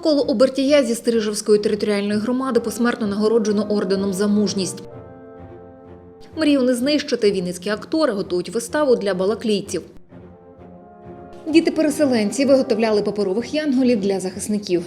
Миколу Обертія зі Стрижевської територіальної громади посмертно нагороджено орденом за мужність. Мрію не знищити вінницькі актори готують виставу для балаклійців. Діти-переселенці виготовляли паперових янголів для захисників.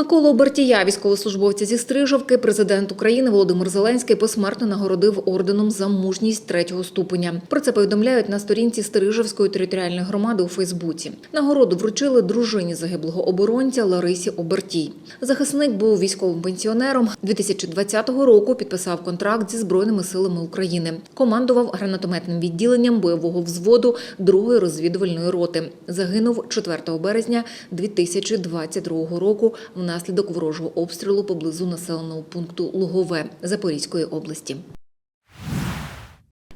Миколу Обертія, військовослужбовця зі Стрижовки, президент України Володимир Зеленський посмертно нагородив орденом за мужність третього ступеня. Про це повідомляють на сторінці Стрижевської територіальної громади у Фейсбуці. Нагороду вручили дружині загиблого оборонця Ларисі Обертій. Захисник був військовим пенсіонером. 2020 року підписав контракт зі збройними силами України. Командував гранатометним відділенням бойового взводу другої розвідувальної роти. Загинув 4 березня 2022 року внаслідок ворожого обстрілу поблизу населеного пункту Лугове Запорізької області.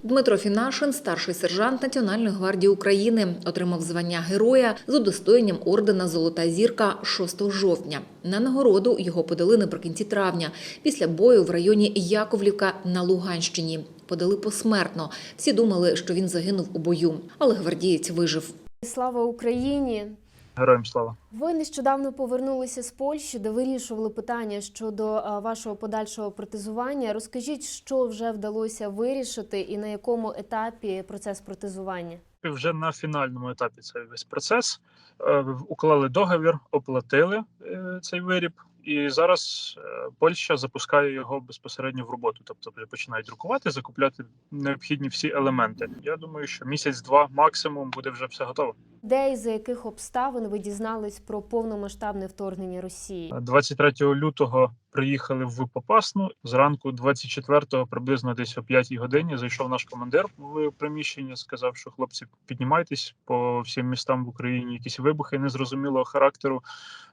Дмитро Фінашин, старший сержант Національної гвардії України, отримав звання героя з удостоєнням ордена Золота зірка 6 жовтня. На нагороду його подали наприкінці травня після бою в районі Яковлівка на Луганщині. Подали посмертно. Всі думали, що він загинув у бою, але гвардієць вижив. Слава Україні! Героям слава. Ви нещодавно повернулися з Польщі, де вирішували питання щодо вашого подальшого протезування. Розкажіть, що вже вдалося вирішити і на якому етапі процес протезування? Вже на фінальному етапі цей весь процес. Е, Уклали договір, оплатили е, цей виріб, і зараз е, Польща запускає його безпосередньо в роботу. Тобто вже починають друкувати, закупляти необхідні всі елементи. Я думаю, що місяць-два максимум буде вже все готово. Де і за яких обставин ви дізнались про повномасштабне вторгнення Росії? 23 лютого приїхали в Попасну. Зранку 24-го, приблизно десь о 5 годині, зайшов наш командир в приміщення. Сказав, що хлопці піднімайтесь по всім містам в Україні. Якісь вибухи незрозумілого характеру.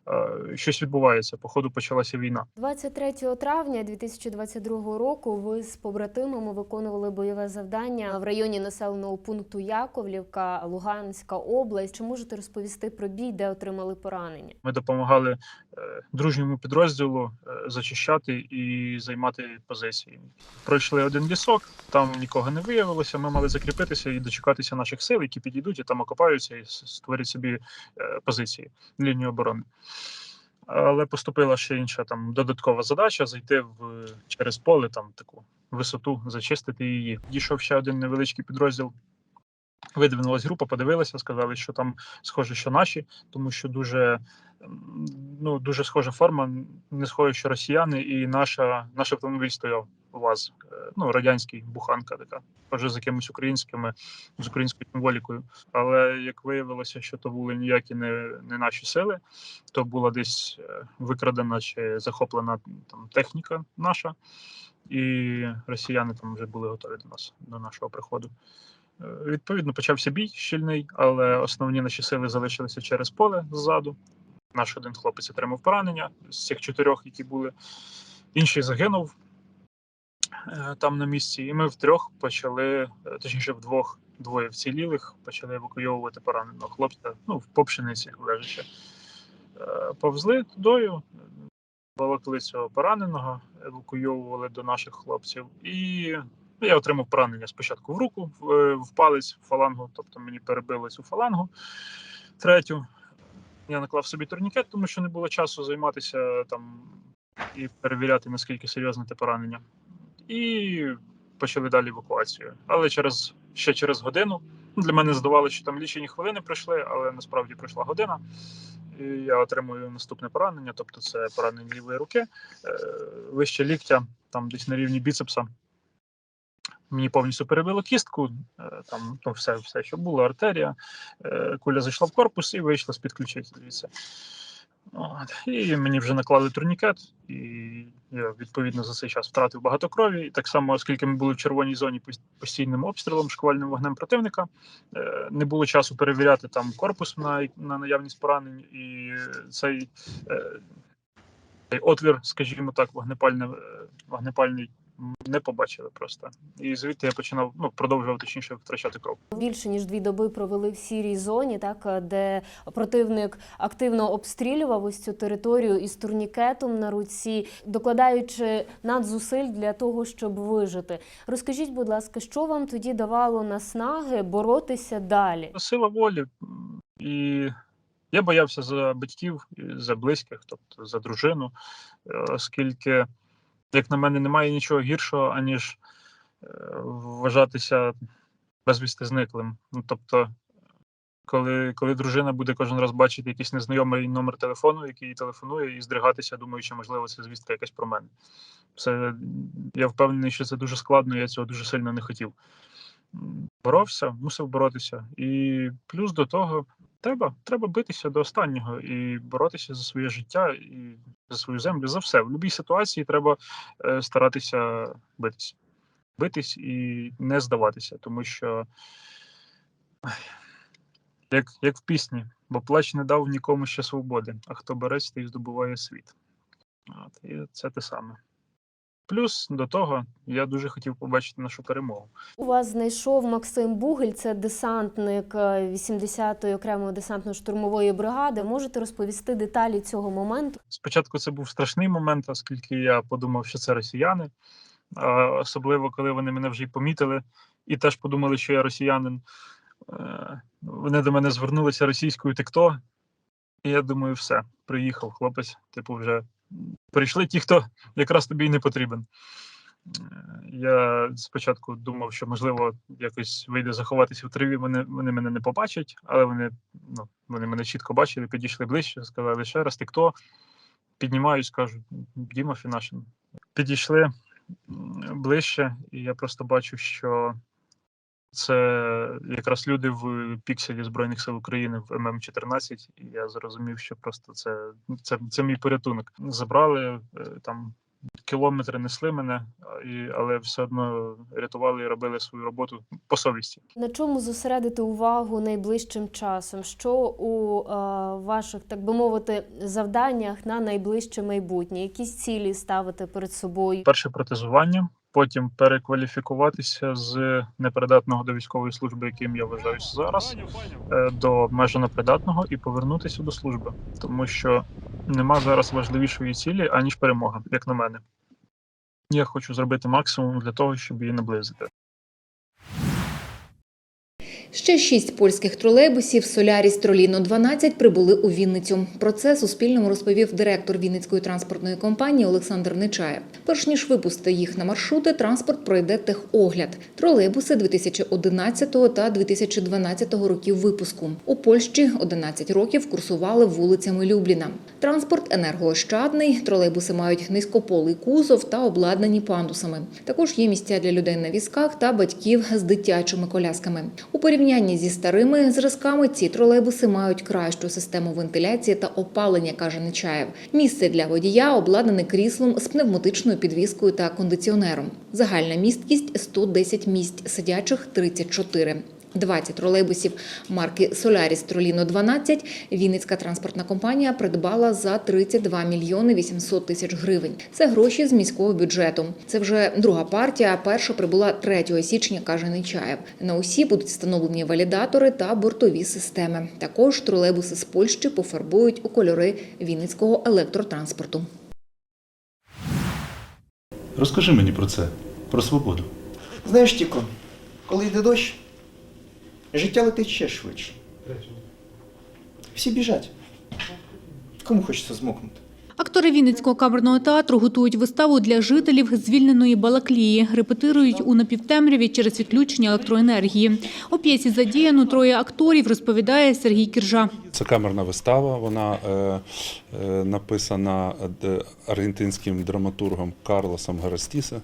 Е, Щось відбувається. Походу почалася війна. 23 травня 2022 року ви з побратимами виконували бойове завдання в районі населеного пункту Яковлівка, Луганська область. Чи можете розповісти про бій, де отримали поранення? Ми допомагали е, дружньому підрозділу е, зачищати і займати позиції. Пройшли один лісок, там нікого не виявилося. Ми мали закріпитися і дочекатися наших сил, які підійдуть і там окопаються і створять собі е, позиції, лінію оборони. Але поступила ще інша там додаткова задача зайти в через поле, там таку висоту, зачистити її. Дійшов ще один невеличкий підрозділ. Видвинулась група, подивилися, сказали, що там схоже, що наші, тому що дуже ну дуже схожа форма, не схоже, що росіяни, і наша наш автомобіль стояв УАЗ, е, ну радянський буханка, така схоже з якимись українськими з українською символікою. Але як виявилося, що то були ніякі не, не наші сили, то була десь е, викрадена чи захоплена там техніка наша, і росіяни там вже були готові до нас до нашого приходу. Відповідно, почався бій щільний, але основні наші сили залишилися через поле ззаду. Наш один хлопець отримав поранення з цих чотирьох, які були. Інший загинув е, там на місці, і ми втрьох почали, е, точніше, вдвох, двоє вцілілих, почали евакуйовувати пораненого хлопця, ну, в попшениці лежачи. Е, Повзли тудою, волокли цього пораненого, евакуйовували до наших хлопців. І я отримав поранення спочатку в руку, в, е, палець, в фалангу, тобто мені перебили цю фалангу третю. Я наклав собі турнікет, тому що не було часу займатися там і перевіряти, наскільки серйозне те поранення. І почали далі евакуацію. Але через ще через годину ну, для мене здавалося, що там лічені хвилини пройшли, але насправді пройшла година. І я отримую наступне поранення, тобто це поранення лівої руки, е, вище ліктя, там десь на рівні біцепса. Мені повністю перебило кістку, е, там ну, все, все, що було, артерія. Е, Куля зайшла в корпус і вийшла з-під ключиці звідси. От. І мені вже наклали турнікет, і я відповідно за цей час втратив багато крові. І так само, оскільки ми були в червоній зоні постійним обстрілом, шквальним вогнем противника, е, не було часу перевіряти там корпус на, на наявність поранень, і цей, отвір, скажімо так, вогнепальний, вогнепальний не побачили просто. І звідти я починав ну, продовжував точніше втрачати кров. Більше ніж дві доби провели в сірій зоні, так де противник активно обстрілював ось цю територію із турнікетом на руці, докладаючи надзусиль для того, щоб вижити. Розкажіть, будь ласка, що вам тоді давало наснаги боротися далі? Сила волі. І я боявся за батьків, за близьких, тобто за дружину, оскільки, як на мене, немає нічого гіршого, аніж е, вважатися безвісти зниклим. Ну, тобто, коли, коли дружина буде кожен раз бачити якийсь незнайомий номер телефону, який їй телефонує, і здригатися, думаючи, можливо, це звістка якась про мене. Це я впевнений, що це дуже складно, я цього дуже сильно не хотів. Боровся, мусив боротися. І плюс до того, треба, треба битися до останнього і боротися за своє життя і за свою землю, за все. В будь-якій ситуації треба е, старатися битись. Битись і не здаватися, тому що як, як в пісні, бо плач не дав нікому ще свободи, а хто береться, той здобуває світ. От, і це те саме. Плюс до того я дуже хотів побачити нашу перемогу. У вас знайшов Максим Бугель, це десантник е, 80-ї окремої десантно-штурмової бригади. Можете розповісти деталі цього моменту? Спочатку це був страшний момент, оскільки я подумав, що це росіяни, особливо коли вони мене вже й помітили і теж подумали, що я росіянин. Е, Вони до мене звернулися російською ти хто? І я думаю, все, приїхав хлопець. Типу, вже прийшли ті, хто якраз тобі й не потрібен. Е, Я спочатку думав, що можливо якось вийде заховатися в траві, вони, вони мене не побачать, але вони, ну, вони мене чітко бачили, підійшли ближче, сказали ще раз, ти хто? Піднімаюсь, кажу, Діма Фінашин. Підійшли ближче, і я просто бачу, що це якраз люди в пікселі Збройних сил України в ММ14, і я зрозумів, що просто це, це, це мій порятунок. Забрали е, там кілометри несли мене, і, але все одно рятували і робили свою роботу по совісті. На чому зосередити увагу найближчим часом? Що у е, ваших, так би мовити, завданнях на найближче майбутнє? Якісь цілі ставити перед собою? Перше протезування, потім перекваліфікуватися з непридатного до військової служби, яким я вважаюся зараз, до обмежено придатного і повернутися до служби, тому що нема зараз важливішої цілі аніж перемога, як на мене. Я хочу зробити максимум для того, щоб її наблизити. Ще шість польських тролейбусів Соляріс Троліно 12 прибули у Вінницю. Про це Суспільному розповів директор Вінницької транспортної компанії Олександр Нечаєв. Перш ніж випустити їх на маршрути, транспорт пройде техогляд. Тролейбуси 2011 та 2012 років випуску. У Польщі 11 років курсували вулицями Любліна. Транспорт енергоощадний, тролейбуси мають низькополий кузов та обладнані пандусами. Також є місця для людей на візках та батьків з дитячими колясками. У порівнянні зі старими зразками ці тролейбуси мають кращу систему вентиляції та опалення, каже Нечаєв. Місце для водія обладнане кріслом з пневматичною підвіскою та кондиціонером. Загальна місткість 110 місць, сидячих 34. 20 тролейбусів марки Solaris Trolino 12 Вінницька транспортна компанія придбала за 32 мільйони 800 тисяч гривень. Це гроші з міського бюджету. Це вже друга партія. Перша прибула 3 січня, каже Нечаєв. На усі будуть встановлені валідатори та бортові системи. Також тролейбуси з Польщі пофарбують у кольори Вінницького електротранспорту. Розкажи мені про це, про свободу. Знаєш, Тіко, коли йде дощ, життя летить ще швидше. Всі біжать. Кому хочеться змокнути? Актори Вінницького камерного театру готують виставу для жителів звільненої Балаклії. Репетирують у напівтемряві через відключення електроенергії. У п'єсі задіяно троє акторів, розповідає Сергій Кіржа. Це камерна вистава. Вона е, е, написана аргентинським драматургом Карлосом Гарастісе.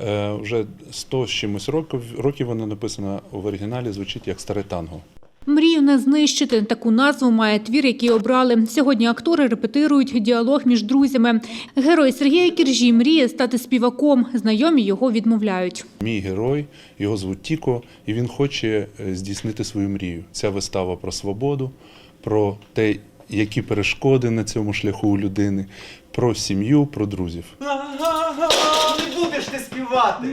Е, вже 100 з чимось років, років вона написана в оригіналі, звучить як старе танго. Мрію не знищити. Таку назву має твір, який обрали. Сьогодні актори репетирують діалог між друзями. Герой Сергія Кіржі мріє стати співаком. Знайомі його відмовляють. Мій герой, його звуть Тіко, і він хоче е, здійснити свою мрію. Ця вистава про свободу, про те, які перешкоди на цьому шляху у людини, про сім'ю, про друзів. Не будеш ти співати!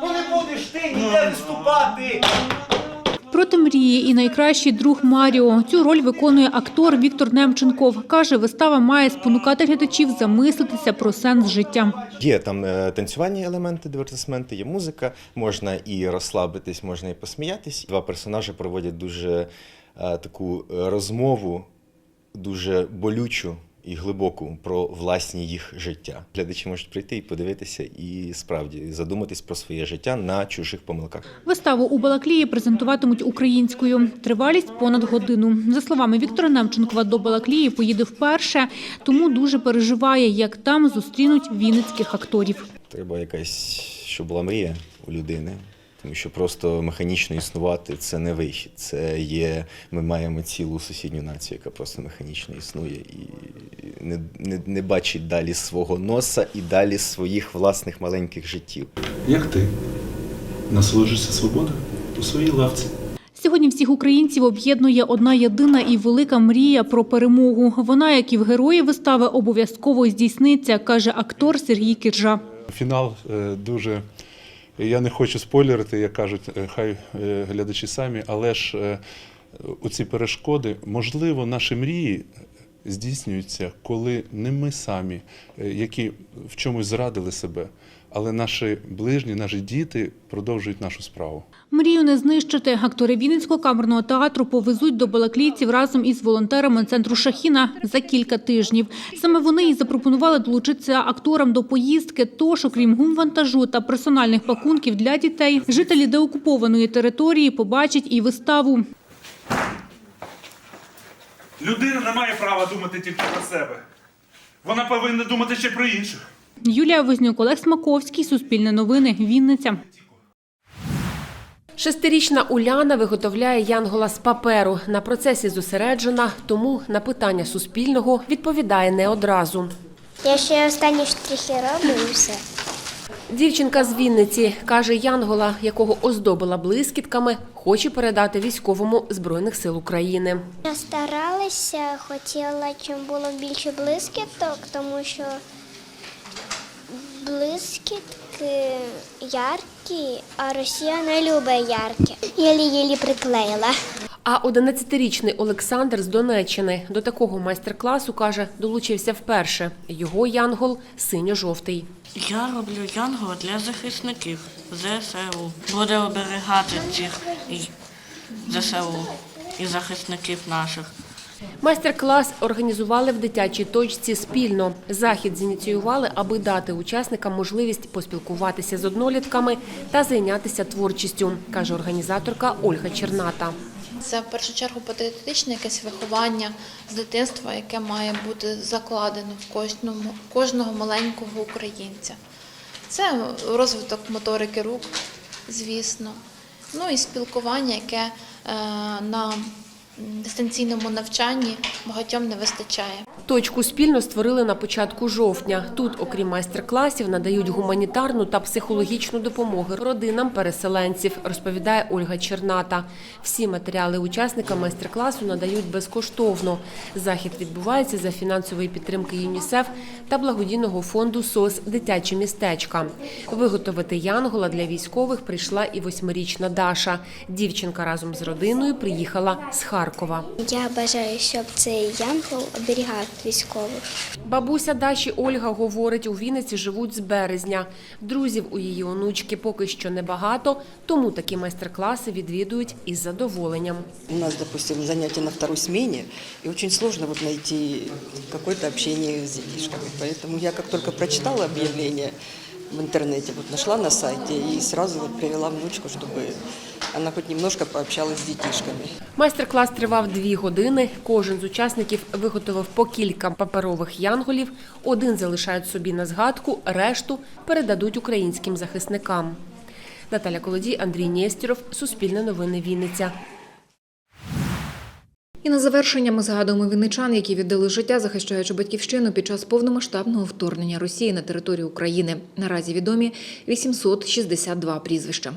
Ну не будеш ти ніде виступати! Проти мрії і найкращий друг Маріо. Цю роль виконує актор Віктор Немченков. Каже, вистава має спонукати глядачів замислитися про сенс життя. Є там танцювальні елементи, дивертисменти, є музика, можна і розслабитись, можна і посміятись. Два персонажі проводять дуже таку розмову, дуже болючу і глибоку про власні їх життя. Глядачі можуть прийти і подивитися, і справді задуматись про своє життя на чужих помилках. Виставу у Балаклії презентуватимуть українською. Тривалість понад годину. За словами Віктора Немченкова, до Балаклії поїде вперше, тому дуже переживає, як там зустрінуть вінницьких акторів. Треба якась, щоб була мрія у людини. Тому що просто механічно існувати це не вихід. Це є. Ми маємо цілу сусідню націю, яка просто механічно існує і не, не, не бачить далі свого носа і далі своїх власних маленьких життів. Як ти насолоджуєшся свободою у своїй лавці? Сьогодні всіх українців об'єднує одна єдина і велика мрія про перемогу. Вона, як і в герої вистави, обов'язково здійсниться, каже актор Сергій Кіржа. Фінал е, дуже. Я не хочу спойлерити, як кажуть, е, хай е, глядачі самі, але ж оці ці перешкоди, можливо, наші мрії здійснюються, коли не ми самі, е, які в чомусь зрадили себе, але наші ближні, наші діти продовжують нашу справу. Мрію не знищити. Актори Вінницького камерного театру повезуть до балаклійців разом із волонтерами центру Шахіна за кілька тижнів. Саме вони і запропонували долучитися акторам до поїздки. Тож, окрім гумвантажу та персональних пакунків для дітей, жителі деокупованої території побачать і виставу. Людина не має права думати тільки про себе. Вона повинна думати ще про інших. Юлія Вознюк, Олег Смаковський, Суспільне новини, Вінниця. Шестирічна Уляна виготовляє янгола з паперу. На процесі зосереджена, тому на питання Суспільного відповідає не одразу. Я ще останні штрихи роблю і все. Дівчинка з Вінниці каже, янгола, якого оздобила блискітками, хоче передати військовому збройних сил України. Я старалася, хотіла, щоб було більше блискіток, тому що блискітки яркі, а Росія не любить яркі. Єлі-єлі приклеїла. А 11-річний Олександр з Донеччини до такого майстер-класу каже, долучився вперше. Його янгол синьо-жовтий. Я роблю янгола для захисників ЗСУ. Буде оберігати цих і- ЗСУ і захисників наших. Майстер-клас організували в дитячій точці спільно. Захід зініціювали, аби дати учасникам можливість поспілкуватися з однолітками та зайнятися творчістю, каже організаторка Ольга Черната. Це в першу чергу патріотичне якесь виховання з дитинства, яке має бути закладено в кожному кожного маленького українця. Це розвиток моторики рук, звісно. Ну і спілкування, яке е, на дистанційному навчанні багатьом не вистачає. Точку спільно створили на початку жовтня. Тут, окрім майстер-класів, надають гуманітарну та психологічну допомогу родинам переселенців, розповідає Ольга Черната. Всі матеріали учасникам майстер-класу надають безкоштовно. Захід відбувається за фінансової підтримки ЮНІСЕФ та благодійного фонду СОС Дитячі містечка. Виготовити янгола для військових прийшла і восьмирічна Даша. Дівчинка разом з родиною приїхала з Харкова. Я бажаю, щоб цей янгол оберігав військових. Бабуся Даші Ольга говорить, у Вінниці живуть з березня. Друзів у її онучки поки що небагато, тому такі майстер-класи відвідують із задоволенням. У нас, допустим, занятия на второй смене, и очень сложно вот найти какое-то общение с детишками. Я как только прочитала объявление в интернете, вот нашла на сайте и сразу вот привела внучку, чтобы она хоть немножко пообщалась с детишками. Майстер-клас тривав дві години. Кожен з учасників виготовив по кілька паперових янголів. Один залишають собі на згадку, решту передадуть українським захисникам. Наталя Колодій, Андрій Нєстєров, Суспільне новини Вінниця. І на завершення ми згадуємо вінничан, які віддали життя, захищаючи батьківщину під час повномасштабного вторгнення Росії на територію України. Наразі відомі 862 прізвища.